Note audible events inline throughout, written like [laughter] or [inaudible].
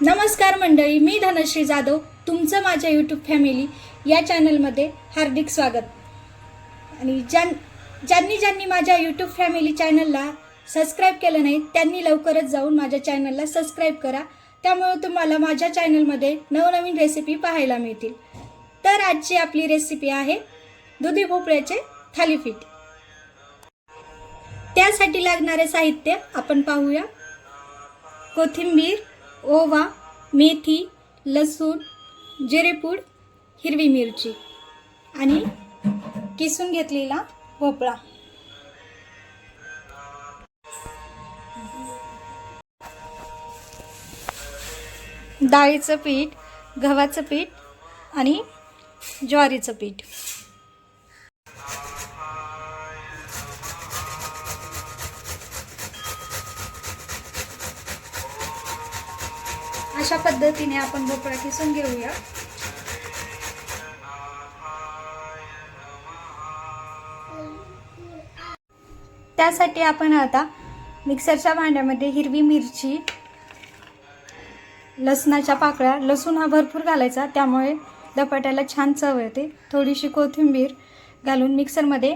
नमस्कार मंडळी मी धनश्री जाधव तुमचं माझ्या यूट्यूब फॅमिली या चॅनलमध्ये हार्दिक स्वागत. आणि ज्यां ज्यांनी ज्यांनी माझ्या यूट्यूब फॅमिली चॅनलला सबस्क्राईब केलं नाही त्यांनी लवकरच जाऊन माझ्या चॅनलला सबस्क्राईब करा. त्यामुळे तुम्हाला माझ्या चॅनलमध्ये नवनवीन रेसिपी पाहायला मिळतील. तर आजची आपली रेसिपी आहे दुधी भोपळ्याचे थालीपीठ. त्यासाठी लागणारे साहित्य आपण पाहूया. कोथिंबीर ओवा मेथी लसूण जिरेपूड हिरवी मिरची आणि किसून घेतलेला भोपळा. डाळीचं पीठ गव्हाचं पीठ आणि ज्वारीचं पीठ. अशा पद्धतीने आपण भोपळा किसून घेऊया. त्यासाठी आपण आता मिक्सरच्या भांड्यामध्ये हिरवी मिरची लसणाच्या पाकळ्या लसूण हा भरपूर घालायचा त्यामुळे धपाट्याला छान चव येते. थोडीशी कोथिंबीर घालून मिक्सरमध्ये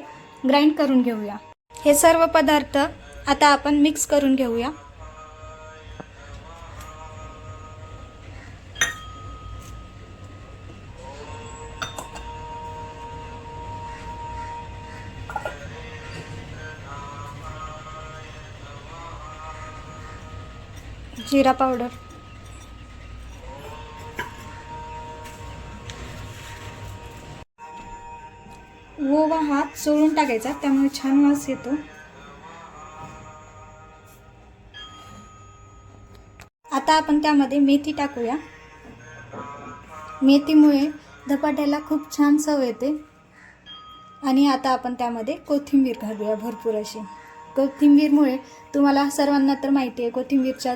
ग्राइंड करून घेऊया. हे सर्व पदार्थ आता आपण मिक्स करून घेऊया. जिरा पावडर. ओवा हा चोळून टाकायचा त्यामुळे छान वास येतो. आता आपण त्यामध्ये मेथी टाकूया. मेथीमुळे धपाट्याला खूप छान चव येते. आणि आता आपण त्यामध्ये कोथिंबीर घालूया भरपूर अशी. कोथिंबीरमुळे तुम्हाला सर्वांना तर माहिती आहे कोथिंबीरच्या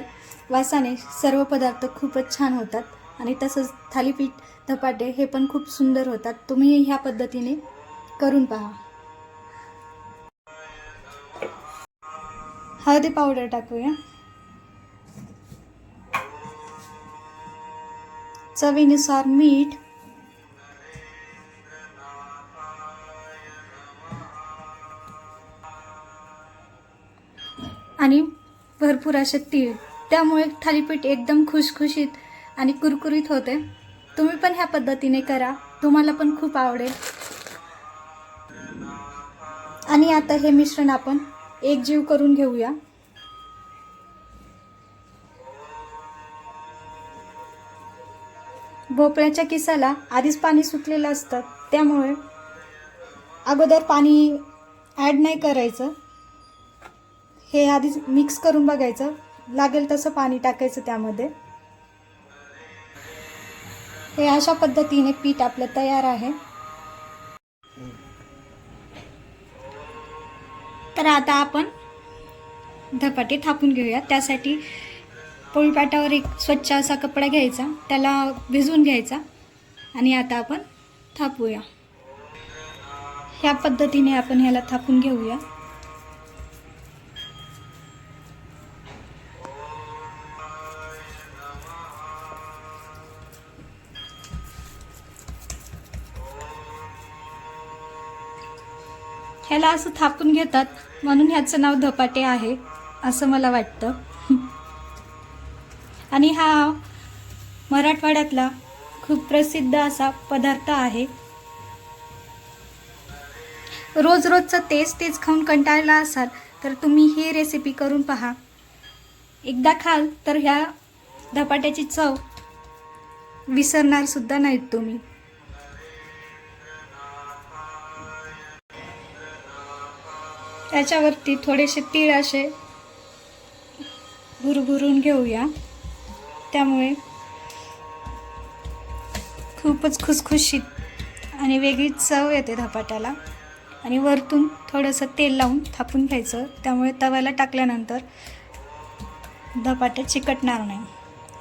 वासाने सर्व पदार्थ खूपच छान होतात आणि तसंच थालीपीठ धपाटे हे पण खूप सुंदर होतात. तुम्ही ह्या पद्धतीने करून पहा. हळदी पावडर टाकूया. चवीनुसार मीठ. आणि भरपूर असे तीळ. त्यामुळे थालीपीठ एकदम खुशखुशीत आणि कुरकुरीत होते. तुम्ही पण ह्या पद्धतीने करा. तुम्हाला पण खूप आवडेल. आणि आता हे मिश्रण आपण एकजीव करून घेऊया. भोपळ्याच्या किसाला आधीच पाणी सुटलेलं असतं. त्यामुळे अगोदर पाणी ॲड नाही करायचं. हे आधीच मिक्स करून बघायचं. लागेल तसं पाणी टाकायचं त्यामध्ये. हे अशा पद्धतीने पीठ आपलं तयार आहे. तर आता आपण धपाटे थापून घेऊया. त्यासाठी पोळपाटावर एक स्वच्छ असा कपडा घ्यायचा. त्याला भिजवून घ्यायचा. आणि आता आपण थापूया. ह्या पद्धतीने आपण ह्याला थापून घेऊया. ह्याला असं थापून घेतात म्हणून ह्याचं नाव धपाटे आहे असं मला वाटतं. [laughs] आणि हा मराठवाड्यातला खूप प्रसिद्ध असा पदार्थ आहे. रोज रोजचं तेच तेच खाऊन कंटाळला असाल तर तुम्ही ही रेसिपी करून पहा. एकदा खाल तर ह्या धपाट्याची चव विसरणार सुद्धा नाहीत तुम्ही. त्याच्यावरती थोडेसे तीळ असे भुरभुरून घेऊया. त्यामुळे खूपच खुसखुशीत आणि वेगळीच चव येते धपाट्याला. आणि वरतून थोडंसं तेल लावून थापून घ्यायचं. त्यामुळे तव्याला टाकल्यानंतर धपाटे चिकटणार नाही.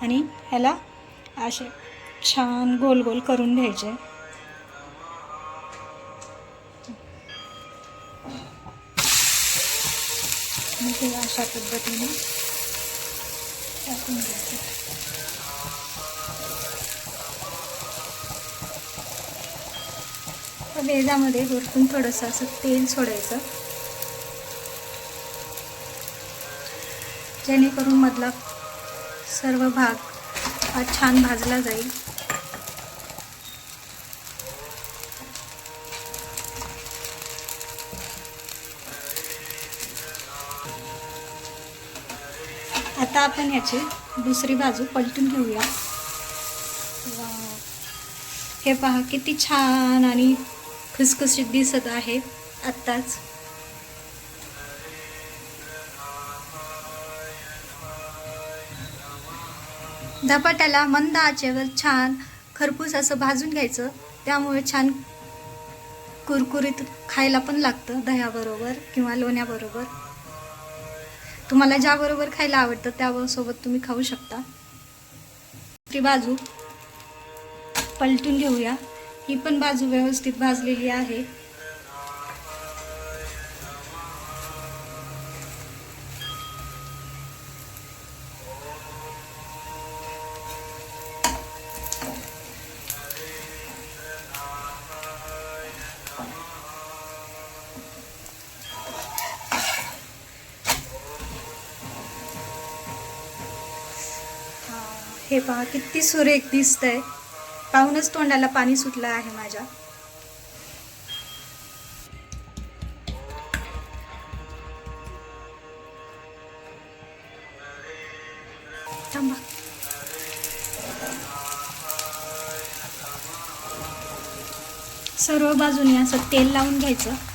आणि ह्याला असे छान गोल गोल करून घ्यायचे. हे अशा पद्धतीने. टाकून घ्यायचं वेजामध्ये वरतून थोडंसं असं तेल सोडायचं. जेणेकरून मधला सर्व भाग हा छान भाजला जाईल. आपण याची दुसरी बाजू पलटून घेऊया. हे पहा किती छान आणि खुसखुशीत दिसत आहे आत्ताच. धपाट्याला मंद आचेवर छान खरपूस असं भाजून घ्यायचं. त्यामुळे छान कुरकुरीत खायला पण लागतं दह्याबरोबर किंवा लोण्याबरोबर. तुम्हाला ज्याबरोबर खायला आवडतं त्यासोबत तुम्ही खाऊ शकता. ती बाजू पलटून घेऊया. ही पण बाजू व्यवस्थित भाजलेली आहे. हे पहा किती सुरेख दिसतंय. पाहूनच तोंडाला पाणी सुटलं आहे माझ्या. थांबा. सर्व बाजूने असं तेल लावून घ्यायचं.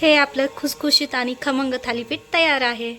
हे आपलं खुसखुशीत आणि खमंग थालीपीठ तयार आहे.